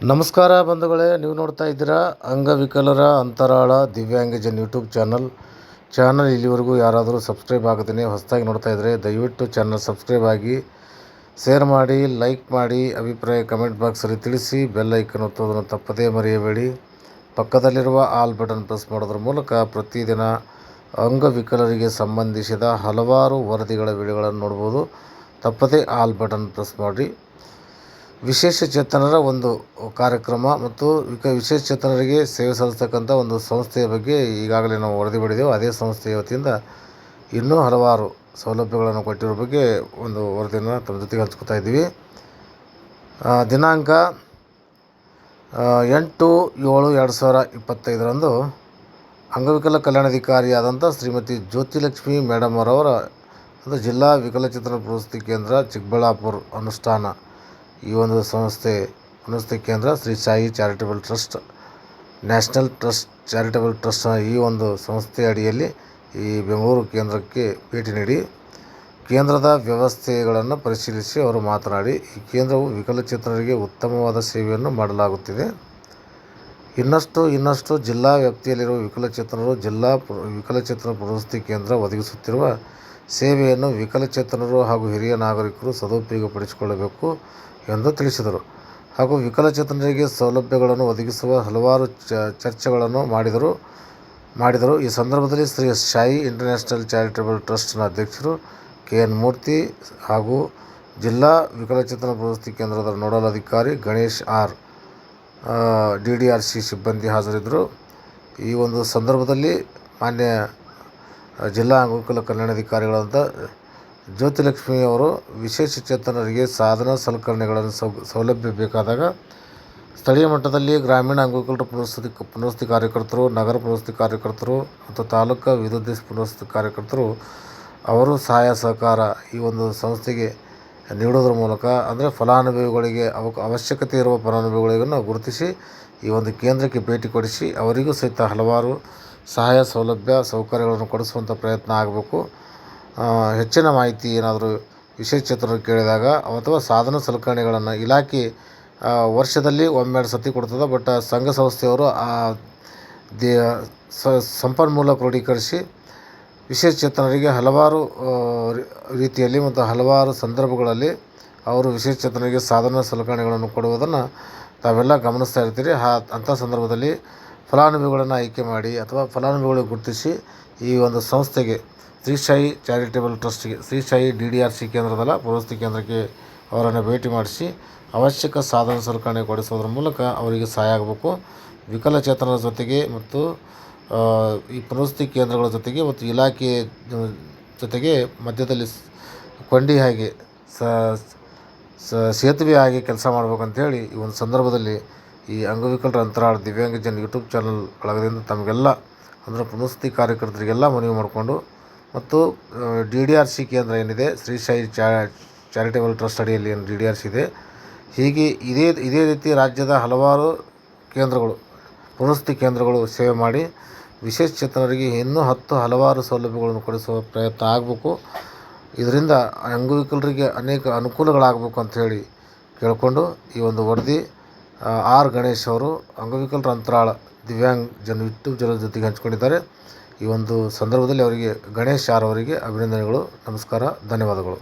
ನಮಸ್ಕಾರ ಬಂಧುಗಳೇ, ನೀವು ನೋಡ್ತಾ ಇದ್ದೀರಾ ಅಂಗವಿಕಲರ ಅಂತರಾಳ ದಿವ್ಯಾಂಗಜನ್ ಯೂಟ್ಯೂಬ್ ಚಾನಲ್. ಚಾನಲ್ ಇಲ್ಲಿವರೆಗೂ ಯಾರಾದರೂ ಸಬ್ಸ್ಕ್ರೈಬ್ ಆಗದೇ ಹೊಸದಾಗಿ ನೋಡ್ತಾ ಇದ್ದರೆ ದಯವಿಟ್ಟು ಚಾನಲ್ ಸಬ್ಸ್ಕ್ರೈಬ್ ಆಗಿ ಶೇರ್ ಮಾಡಿ, ಲೈಕ್ ಮಾಡಿ, ಅಭಿಪ್ರಾಯ ಕಮೆಂಟ್ ಬಾಕ್ಸಲ್ಲಿ ತಿಳಿಸಿ, ಬೆಲ್ ಐಕನ್ ಒತ್ತೋದನ್ನು ತಪ್ಪದೇ ಮರೆಯಬೇಡಿ. ಪಕ್ಕದಲ್ಲಿರುವ ಆಲ್ ಬಟನ್ ಪ್ರೆಸ್ ಮಾಡೋದ್ರ ಮೂಲಕ ಪ್ರತಿದಿನ ಅಂಗವಿಕಲರಿಗೆ ಸಂಬಂಧಿಸಿದ ಹಲವಾರು ವರದಿಗಳ ವಿಡಿಯೋಗಳನ್ನು ನೋಡ್ಬೋದು. ತಪ್ಪದೇ ಆಲ್ ಬಟನ್ ಪ್ರೆಸ್ ಮಾಡಿ ವಿಶೇಷ ಚೇತನರ ಒಂದು ಕಾರ್ಯಕ್ರಮ ಮತ್ತು ವಿಕ ವಿಶೇಷ ಚೇತನರಿಗೆ ಸೇವೆ ಸಲ್ಲಿಸ್ತಕ್ಕಂಥ ಒಂದು ಸಂಸ್ಥೆಯ ಬಗ್ಗೆ ಈಗಾಗಲೇ ನಾವು ವರದಿ ಮಾಡಿದೆವು. ಅದೇ ಸಂಸ್ಥೆಯ ವತಿಯಿಂದ ಇನ್ನೂ ಹಲವಾರು ಸೌಲಭ್ಯಗಳನ್ನು ಕೊಟ್ಟಿರೋ ಬಗ್ಗೆ ಒಂದು ವರದಿಯನ್ನು ತಮ್ಮ ಜೊತೆಗೆ ಹಂಚ್ಕೊತಾ ಇದ್ದೀವಿ. ದಿನಾಂಕ ಎಂಟು ಏಳು ಎರಡು ಸಾವಿರ ಇಪ್ಪತ್ತೈದರಂದು ಅಂಗವಿಕಲ ಕಲ್ಯಾಣಾಧಿಕಾರಿಯಾದಂಥ ಶ್ರೀಮತಿ ಜ್ಯೋತಿಲಕ್ಷ್ಮಿ ಮೇಡಮ್ ಅವರವರ ಒಂದು ಜಿಲ್ಲಾ ವಿಕಲಚೇತನ ಪ್ರವೃತ್ತಿ ಕೇಂದ್ರ ಚಿಕ್ಕಬಳ್ಳಾಪುರ ಅನುಷ್ಠಾನ ಈ ಒಂದು ಸಂಸ್ಥೆ ಅನುಷ್ಠಾನ ಕೇಂದ್ರ Shri Sai charitable trust, national trust, charitable trust ಈ ಒಂದು ಸಂಸ್ಥೆ ಅಡಿಯಲ್ಲಿ ಈ ಬೆಂಗಳೂರು ಕೇಂದ್ರಕ್ಕೆ ಭೇಟಿ ನೀಡಿ ಕೇಂದ್ರದ ವ್ಯವಸ್ಥೆಗಳನ್ನು ಪರಿಶೀಲಿಸಿ ಅವರು ಮಾತನಾಡಿ, ಈ ಕೇಂದ್ರವು ವಿಕಲಚೇತನರಿಗೆ ಉತ್ತಮವಾದ ಸೇವೆಯನ್ನು ಮಾಡಲಾಗುತ್ತಿದೆ. ಇನ್ನಷ್ಟು ಇನ್ನಷ್ಟು ಜಿಲ್ಲಾ ವ್ಯಾಪ್ತಿಯಲ್ಲಿರುವ ವಿಕಲಚೇತನರು ಜಿಲ್ಲಾ ವಿಕಲಚೇತನ ಪ್ರವೃತ್ತಿ ಕೇಂದ್ರ ಒದಗಿಸುತ್ತಿರುವ ಸೇವೆಯನ್ನು ವಿಕಲಚೇತನರು ಹಾಗೂ ಹಿರಿಯ ನಾಗರಿಕರು ಸದುಪಯೋಗಪಡಿಸಿಕೊಳ್ಳಬೇಕು. ಎಂದು ತಿಳಿಸಿದರು. ಹಾಗೂ ವಿಕಲಚೇತನರಿಗೆ ಸೌಲಭ್ಯಗಳನ್ನು ಒದಗಿಸುವ ಹಲವಾರು ಚರ್ಚೆಗಳನ್ನು ಮಾಡಿದರು ಮಾಡಿದರು. ಈ ಸಂದರ್ಭದಲ್ಲಿ ಶ್ರೀ ಶಾಯಿ ಇಂಟರ್ನ್ಯಾಷನಲ್ ಚಾರಿಟಬಲ್ ಟ್ರಸ್ಟ್ನ ಅಧ್ಯಕ್ಷರು ಕೆ. ಎನ್. ಮೂರ್ತಿ ಹಾಗೂ ಜಿಲ್ಲಾ ವಿಕಲಚೇತನ ಪ್ರವೃತ್ತಿ ಕೇಂದ್ರದ ನೋಡಲ್ ಅಧಿಕಾರಿ Ganesh R D D R C ಸಿಬ್ಬಂದಿ ಹಾಜರಿದ್ದರು. ಈ ಒಂದು ಸಂದರ್ಭದಲ್ಲಿ ಮಾನ್ಯ ಜಿಲ್ಲಾ ಅಂಗವಿಕಲ ಕಲ್ಯಾಣಾಧಿಕಾರಿಗಳಾದ ಜ್ಯೋತಿಲಕ್ಷ್ಮಿ ಅವರು ವಿಶೇಷ ಚೇತನರಿಗೆ ಸಾಧನ ಸಲಕರಣೆಗಳನ್ನು ಸೌಲಭ್ಯ ಬೇಕಾದಾಗ ಸ್ಥಳೀಯ ಮಟ್ಟದಲ್ಲಿ ಗ್ರಾಮೀಣ ಅಂಗವಿಕಲರ ಪುನರ್ವಸತಿ ಪುನರ್ವಸತಿ ಕಾರ್ಯಕರ್ತರು, ನಗರ ಪುನರ್ವಸತಿ ಕಾರ್ಯಕರ್ತರು ಮತ್ತು ತಾಲೂಕು ವಿದ್ಯುತ್ ಪುನರ್ವಸತಿ ಕಾರ್ಯಕರ್ತರು ಅವರು ಸಹಾಯ ಸಹಕಾರ ಈ ಒಂದು ಸಂಸ್ಥೆಗೆ ನೀಡೋದ್ರ ಮೂಲಕ ಅಂದರೆ ಫಲಾನುಭವಿಗಳಿಗೆ ಅವ, ಅವಶ್ಯಕತೆ ಇರುವ ಫಲಾನುಭವಿಗಳಿಗನ್ನು ಗುರುತಿಸಿ ಈ ಒಂದು ಕೇಂದ್ರಕ್ಕೆ ಭೇಟಿ ಕೊಡಿಸಿ ಅವರಿಗೂ ಸಹಿತ ಹಲವಾರು ಸಹಾಯ ಸೌಲಭ್ಯ ಸೌಕರ್ಯಗಳನ್ನು ಕೊಡಿಸುವಂಥ ಪ್ರಯತ್ನ ಆಗಬೇಕು. ಹೆಚ್ಚಿನ ಮಾಹಿತಿ ಏನಾದರೂ ವಿಶೇಷಚೇತನರು ಕೇಳಿದಾಗ ಅಥವಾ ಸಾಧನ ಸಲಕರಣೆಗಳನ್ನು ಇಲಾಖೆ ವರ್ಷದಲ್ಲಿ ಒಮ್ಮೆರಡು ಸತಿ ಕೊಡ್ತದೆ, ಬಟ್ ಸಂಘ ಸಂಸ್ಥೆಯವರು ಆ, ದೇ ಸಂಪನ್ಮೂಲ ಕ್ರೋಢೀಕರಿಸಿ ವಿಶೇಷಚೇತನರಿಗೆ ಹಲವಾರು ರೀತಿಯಲ್ಲಿ ಮತ್ತು ಹಲವಾರು ಸಂದರ್ಭಗಳಲ್ಲಿ ಅವರು ವಿಶೇಷಚೇತನರಿಗೆ ಸಾಧನ ಸಲಕರಣೆಗಳನ್ನು ಕೊಡುವುದನ್ನು ತಾವೆಲ್ಲ ಗಮನಿಸ್ತಾ ಇರ್ತೀರಿ. ಹಾ, ಅಂಥ ಸಂದರ್ಭದಲ್ಲಿ ಫಲಾನುಭವಿಗಳನ್ನು ಆಯ್ಕೆ ಮಾಡಿ ಅಥವಾ ಫಲಾನುಭವಿಗಳಿಗೆ ಗುರುತಿಸಿ ಈ ಒಂದು ಸಂಸ್ಥೆಗೆ Shri Sai charitable ಟ್ರಸ್ಟ್ಗೆ Shri Sai D D R C ಕೇಂದ್ರದಲ್ಲ ಪ್ರವೃತ್ತಿ ಕೇಂದ್ರಕ್ಕೆ ಅವರನ್ನು ಭೇಟಿ ಮಾಡಿಸಿ ಅವಶ್ಯಕ ಸಾಧನ ಸಲಕರಣೆ ಕೊಡಿಸೋದ್ರ ಮೂಲಕ ಅವರಿಗೆ ಸಹಾಯ ಆಗಬೇಕು. ವಿಕಲಚೇತನರ ಜೊತೆಗೆ ಮತ್ತು ಈ ಪುನರ್ವಸತಿ ಕೇಂದ್ರಗಳ ಜೊತೆಗೆ ಮತ್ತು ಇಲಾಖೆ ಜೊತೆಗೆ ಮಧ್ಯದಲ್ಲಿ ಕೊಂಡಿ ಹಾಗೆ ಸೇತುವೆ ಆಗಿ ಕೆಲಸ ಮಾಡಬೇಕಂತೇಳಿ ಈ ಒಂದು ಸಂದರ್ಭದಲ್ಲಿ ಈ ಅಂಗವಿಕಲರ ಅಂತರಾಳ ದಿವ್ಯಾಂಗಜನ್ ಯೂಟ್ಯೂಬ್ ಚಾನಲ್ ಒಳಗದಿಂದ ತಮಗೆಲ್ಲ ಅಂದರೆ ಪುನರ್ವಸತಿ ಕಾರ್ಯಕರ್ತರಿಗೆಲ್ಲ ಮನವಿ ಮಾಡಿಕೊಂಡು ಮತ್ತು ಡಿ ಡಿ ಆರ್ ಸಿ ಕೇಂದ್ರ ಏನಿದೆ, ಶ್ರೀ ಸಾಯಿ ಚಾರಿಟೇಬಲ್ ಟ್ರಸ್ಟ್ ಅಡಿಯಲ್ಲಿ ಏನು ಡಿ ಡಿ ಆರ್ ಸಿ ಇದೆ, ಹೀಗೆ ಇದೇ ಇದೇ ರೀತಿ ರಾಜ್ಯದ ಹಲವಾರು ಕೇಂದ್ರಗಳು ಪುನಸ್ತಿ ಕೇಂದ್ರಗಳು ಸೇವೆ ಮಾಡಿ, ವಿಶೇಷ ಚೇತನರಿಗೆ ಇನ್ನೂ ಹತ್ತು ಹಲವಾರು ಸೌಲಭ್ಯಗಳನ್ನು ಕೊಡಿಸುವ ಪ್ರಯತ್ನ ಆಗಬೇಕು. ಇದರಿಂದ ಅಂಗವಿಕಲರಿಗೆ ಅನೇಕ ಅನುಕೂಲಗಳಾಗಬೇಕು ಅಂಥೇಳಿ ಕೇಳಿಕೊಂಡು ಈ ಒಂದು ವರದಿ ಆರ್ ಗಣೇಶ್ ಅವರು ಅಂಗವಿಕಲರ ಅಂತರಾಳ ದಿವ್ಯಾಂಗ್ ಜನ ಯೂಟ್ಯೂಬ್ ಜನರ ಜೊತೆಗೆ ಹಂಚ್ಕೊಂಡಿದ್ದಾರೆ. ಈ ಒಂದು ಸಂದರ್ಭದಲ್ಲಿ ಅವರಿಗೆ ಗಣೇಶ್ ಆರ್ ಅವರಿಗೆ ಅಭಿನಂದನೆಗಳು ನಮಸ್ಕಾರ ಧನ್ಯವಾದಗಳು.